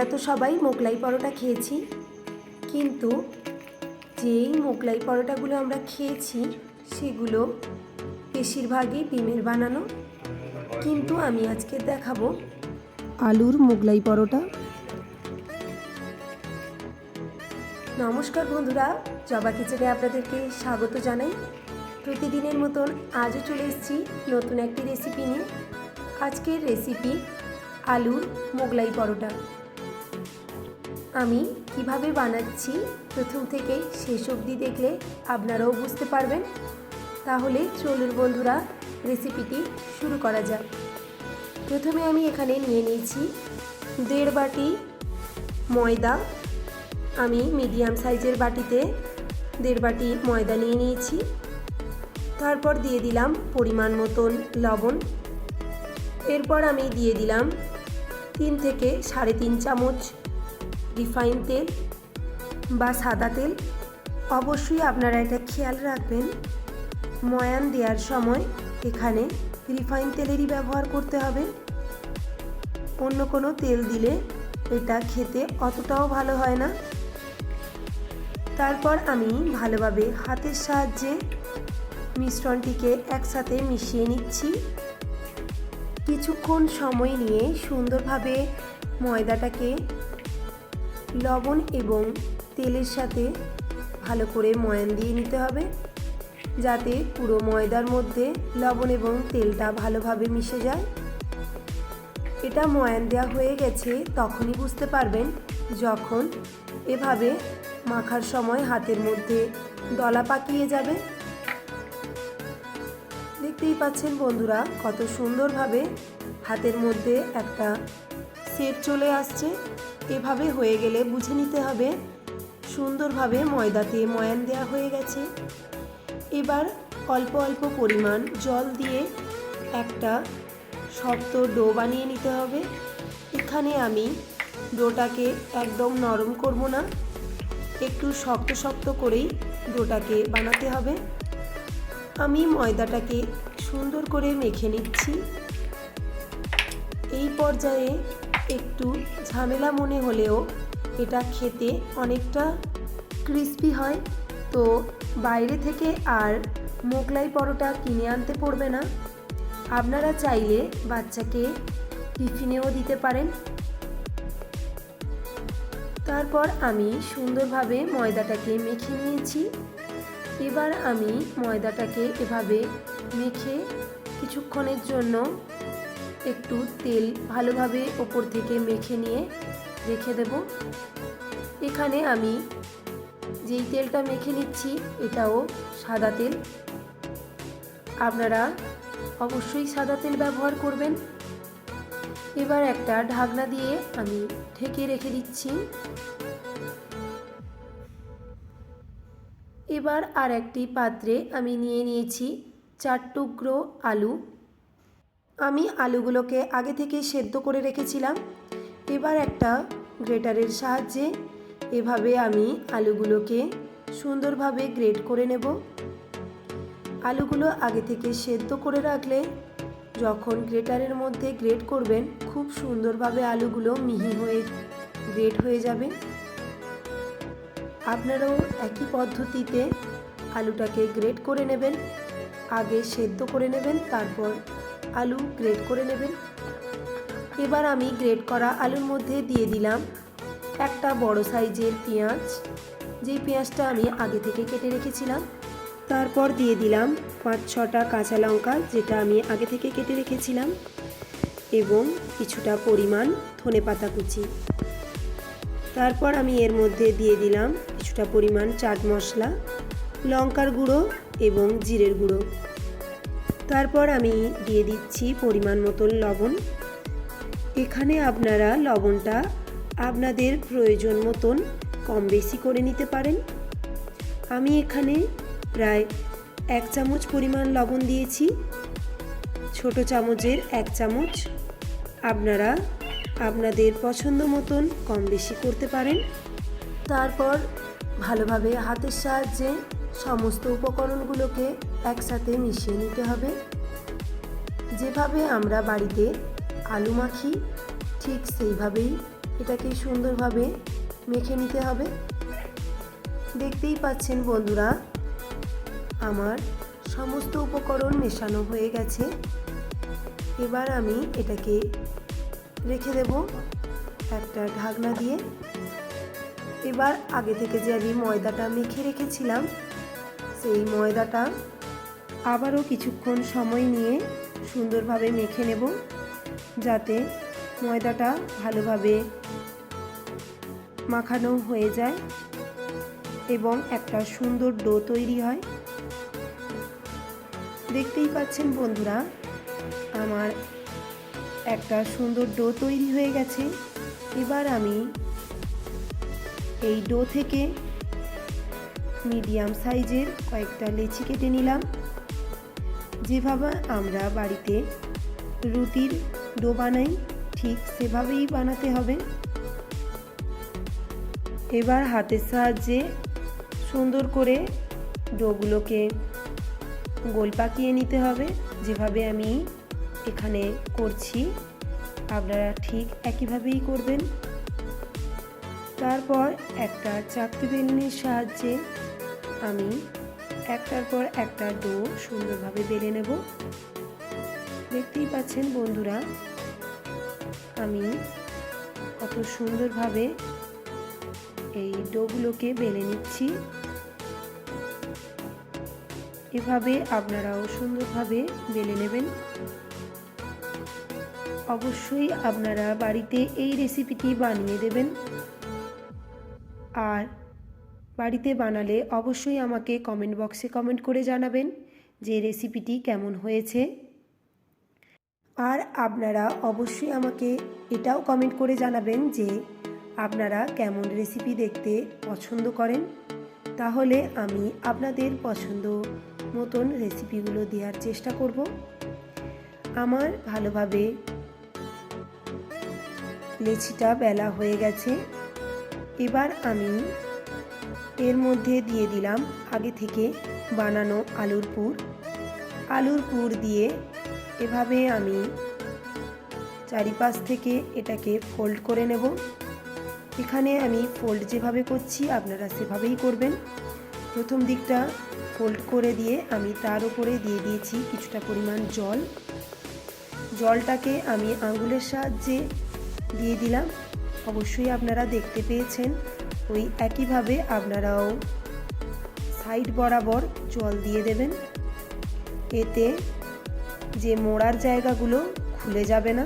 আমরা তো সবাই মোগলাই পরোটা খেয়েছি। কিন্তু যেই মোগলাই পরোটাগুলো আমরা খেয়েছি, সেগুলো বেশিরভাগই ডিমের বানানো। কিন্তু আমি আজকে দেখাবো আলুর মোগলাই পরোটা। নমস্কার বন্ধুরা, জবা কিচেনে আপনাদেরকে স্বাগত জানাই। প্রতিদিনের মতন আজও চলে এসেছি নতুন একটি রেসিপি নিয়ে। আজকের রেসিপি আলুর মোগলাই পরোটা। আমি কীভাবে বানাচ্ছি প্রথম থেকেই শেষ অবধি দেখলে আপনারাও বুঝতে পারবেন। তাহলে চলুন বন্ধুরা রেসিপিটি শুরু করা যাক। প্রথমে আমি এখানে নিয়ে নিয়েছি দেড় বাটি ময়দা। আমি মিডিয়াম সাইজের বাটিতে দেড় বাটি ময়দা নিয়ে নিয়েছি। তারপর দিয়ে দিলাম পরিমাণ মতন লবণ। এরপর আমি দিয়ে দিলাম তিন থেকে সাড়ে তিন চামচ রিফাইন তেল বা সাদা তেল। অবশ্যই আপনারা এটা খেয়াল রাখবেন। ময়ান দেওয়ার সময় এখানে রিফাইন তেলেরই ব্যবহার করতে হবে। অন্য কোনো তেল দিলে এটা খেতে অতটাও ভালো হয় না। তারপর আমি ভালোভাবে হাতের সাহায্যে মিশ্রণটিকে একসাথে মিশিয়ে নিচ্ছি। কিছুক্ষণ সময় নিয়ে সুন্দরভাবে ময়দাটাকে লবণ এবং তেলের সাথে ভালো করে ময়ান দিয়ে নিতে হবে। যাতে পুরো ময়দার মধ্যে লবণ এবং তেলটা ভালোভাবে মিশে যায়। এটা ময়ান দেওয়া হয়ে গেছে তখনই বুঝতে পারবেন যখন এভাবে মাখার সময় হাতের মধ্যে দলা পাকিয়ে যাবে। দেখতেই পাচ্ছেন বন্ধুরা, কত সুন্দরভাবে হাতের মধ্যে একটা সেট চলে আসছে। এভাবে হয়ে গেলে বুঝে নিতে হবে। সুন্দরভাবে ময়দাতে ময়ান দেওয়া হয়ে গেছে। এবার অল্প অল্প পরিমাণ জল দিয়ে একটা শক্ত ডো বানিয়ে নিতে হবে। এখানে আমি ডোটাকে একদম নরম করব না। একটু শক্ত শক্ত করেই ডোটাকে বানাতে হবে। আমি ময়দাটাকে সুন্দর করে মেখে নিচ্ছি। এই পর্যায়ে একটু ঝামেলা মনে হলেও এটা খেতে অনেকটা ক্রিস্পি হয়। তো বাইরে থেকে আর মোগলাই পরোটা কিনে আনতে পড়বে না। আপনারা চাইলে বাচ্চাকে টিফিনেও দিতে পারেন। তারপর আমি সুন্দরভাবে ময়দাটাকে মেখে নিয়েছি। এবার আমি ময়দাটাকে এভাবে মেখে কিছুক্ষণের জন্য একটু তেল ভালোভাবে ওপর থেকে মেখে নিয়ে রেখে দেব। এখানে আমি যেই তেলটা মেখে নিচ্ছি, এটাও সাদা তেল। আপনারা অবশ্যই সাদা তেল ব্যবহার করবেন। এবার একটা ঢাকনা দিয়ে আমি ঢেকে রেখে দিচ্ছি। এবার আর একটি পাত্রে আমি নিয়ে নিয়েছি চার টুকরো আলু। আমি আলুগুলোকে আগে থেকে সেদ্ধ করে রেখেছিলাম। এবার একটা গ্রেটারের সাহায্যে এভাবে আমি আলুগুলোকে সুন্দরভাবে গ্রেট করে নেব। আলুগুলো আগে থেকে সেদ্ধ করে রাখলে যখন গ্রেটারের মধ্যে গ্রেট করবেন, খুব সুন্দরভাবে আলুগুলো মিহি হয়ে গ্রেট হয়ে যাবে। আপনারাও একই পদ্ধতিতে আলুটাকে গ্রেট করে নেবেন, আগে সেদ্ধ করে নেবেন, তারপর আলু গ্রেট করে নেবেন। এবার আমি গ্রেট করা আলুর মধ্যে দিয়ে দিলাম একটা বড় সাইজের পেঁয়াজ। যেই পেঁয়াজটা আমি আগে থেকে কেটে রেখেছিলাম, তারপর দিয়ে দিলাম পাঁচ ছটা কাঁচা লঙ্কা, যেটা আমি আগে থেকে কেটে রেখেছিলাম, এবং কিছুটা পরিমাণ ধনে পাতা কুচি। তারপর আমি এর মধ্যে দিয়ে দিলাম কিছুটা পরিমাণ চাট মশলা, লঙ্কার গুঁড়ো এবং জিরের গুঁড়ো। তারপর আমি দিয়ে দিচ্ছি পরিমাণ মতন লবণ। এখানে আপনারা লবণটা আপনাদের প্রয়োজন মতন কম বেশি করে নিতে পারেন। আমি এখানে প্রায় এক চামচ পরিমাণ লবণ দিয়েছি। ছোট চামচের এক চামচ আপনারা আপনাদের পছন্দ মতন কম বেশি করতে পারেন। তারপর ভালোভাবে হাতের সাহায্যে সমস্ত উপকরণগুলোকে একসাথে মিশিয়ে নিতে হবে। যেভাবে আমরা বাড়িতে আলু মাখি, ঠিক সেইভাবেই এটাকে সুন্দরভাবে মেখে নিতে হবে। দেখতেই পাচ্ছেন বন্ধুরা, আমার সমস্ত উপকরণ মেশানো হয়ে গেছে। এবার আমি এটাকে রেখে দেব একটা ঢাকনা দিয়ে। এবার আগে থেকে যে আমি ময়দাটা মেখে রেখেছিলাম, সেই ময়দাটা আবারও কিছুক্ষণ সময় নিয়ে সুন্দরভাবে মেখে নেব যাতে ময়দাটা ভালোভাবে মাখানো হয়ে যায় এবং একটা সুন্দর ডো তৈরি হয়। দেখতেই পাচ্ছেন বন্ধুরা, আমার একটা সুন্দর ডো তৈরি হয়ে গেছে। এবার আমি এই ডো থেকে মিডিয়াম সাইজের কয়েকটা লেচি কেটে নিলাম। যেভাবে আমরা বাড়িতে রুটির ডো বানাই, ঠিক সেভাবেই বানাতে হবে। এবার হাতের সাহায্যে সুন্দর করে ডোগুলোকে গোল পাকিয়ে নিতে হবে। যেভাবে আমি এখানে করছি, আপনারা ঠিক একইভাবেই করবেন। তারপর একটা চাকতি বেলনির সাহায্যে আমি একটার পর একটা ডো সুন্দরভাবে বেলে নেব। দেখতেই পাচ্ছেন বন্ধুরা, আমি কত সুন্দরভাবে এই ডোগুলোকে বেলে নিচ্ছি। এভাবে আপনারাও সুন্দরভাবে বেলে নেবেন। অবশ্যই আপনারা বাড়িতে এই রেসিপিটি বানিয়ে দেবেন। আর বাড়িতে বানালে অবশ্যই আমাকে কমেন্ট বক্সে কমেন্ট করে জানাবেন যে রেসিপিটি কেমন হয়েছে। আর আপনারা অবশ্যই আমাকে এটাও কমেন্ট করে জানাবেন যে আপনারা কেমন রেসিপি দেখতে পছন্দ করেন। তাহলে আমি আপনাদের পছন্দ মতন রেসিপিগুলো দেওয়ার চেষ্টা করব। আমার ভালোভাবে লেচিটা বেলা হয়ে গেছে। এবার আমি এর মধ্যে দিয়ে দিলাম আগে থেকে বানানো আলুর পুর। আলুর পুর দিয়ে এভাবে আমি চারিপাশ থেকে এটাকে ফোল্ড করে নেব। এখানে আমি ফোল্ড যেভাবে করছি আপনারা সেভাবেই করবেন। প্রথম দিকটা ফোল্ড করে দিয়ে আমি তার উপরে দিয়ে দিয়েছি কিছুটা পরিমাণ জল। জলটাকে আমি আঙ্গুলের সাহায্যে দিয়ে দিলাম। অবশ্যই আপনারা দেখতে পেয়েছেন ওই একইভাবে আপনারাও সাইড বরাবর জল দিয়ে দেবেন। এতে যে মোড়ার জায়গাগুলো খুলে যাবে না।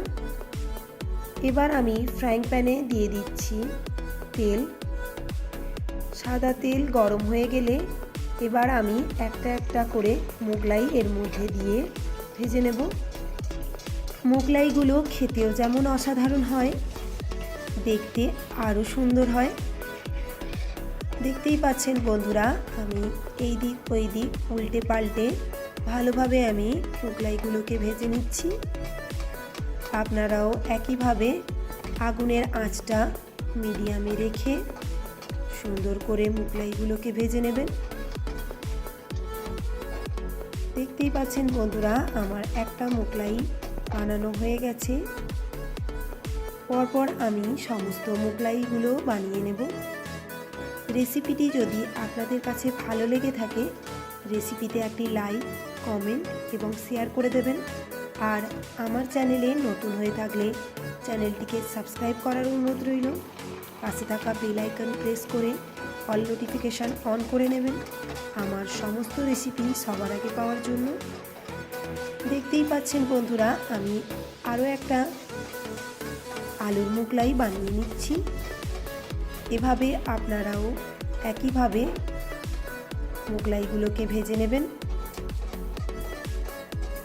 এবার আমি ফ্রাইং প্যানে দিয়ে দিচ্ছি তেল। সাদা তেল গরম হয়ে গেলে এবার আমি একটা একটা করে মোগলাই এর মধ্যে দিয়ে ভেজে নেব। মোগলাইগুলো খেতেও যেমন অসাধারণ হয়, দেখতে আরও সুন্দর হয়। দেখতেই পাচ্ছেন বন্ধুরা, আমি এই দিক ওই দিক উল্টে পাল্টে ভালোভাবে আমি মোগলাইগুলোকে ভেজে নিচ্ছি। আপনারাও একইভাবে আগুনের আঁচটা মিডিয়ামে রেখে সুন্দর করে মোগলাইগুলোকে ভেজে নেবেন। দেখতেই পাচ্ছেন বন্ধুরা, আমার একটা মোগলাই বানানো হয়ে গেছে। পরপর আমি সমস্ত মোগলাইগুলো বানিয়ে নেব। রেসিপিটি যদি আপনাদের কাছে ভালো লেগে থাকে, রেসিপিতে একটি লাইক, কমেন্ট এবং শেয়ার করে দেবেন। আর আমার চ্যানেলে নতুন হয়ে থাকলে চ্যানেলটিকে সাবস্ক্রাইব করার অনুরোধ রইল। পাশে থাকা বেল আইকন প্রেস করে অল নোটিফিকেশান অন করে নেবেন। আমার সমস্ত রেসিপি সবার আগে পাওয়ার জন্য। দেখতেই পাচ্ছেন বন্ধুরা, আমি আরও একটা আলুর মোগলাই বানিয়ে নিচ্ছি। এভাবে আপনারাও একইভাবে মোগলাইগুলোকে ভেজে নেবেন।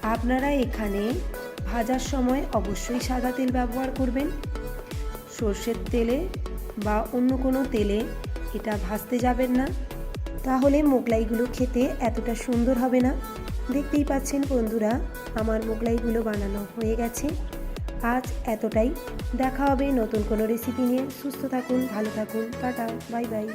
আপনারা এখানে ভাজার সময় অবশ্যই সাদা তেল ব্যবহার করবেন। সর্ষের তেলে বা অন্য কোনো তেলে এটা ভাজতে যাবেন না। তাহলে মোগলাইগুলো খেতে এতটা সুন্দর হবে না। দেখতেই পাচ্ছেন বন্ধুরা, আমার মোগলাইগুলো বানানো হয়ে গেছে। আজ এতটাই। দেখা হবে নতুন কোনো রেসিপি নিয়ে। সুস্থ থাকুন, ভালো থাকুন। Tata, bye bye.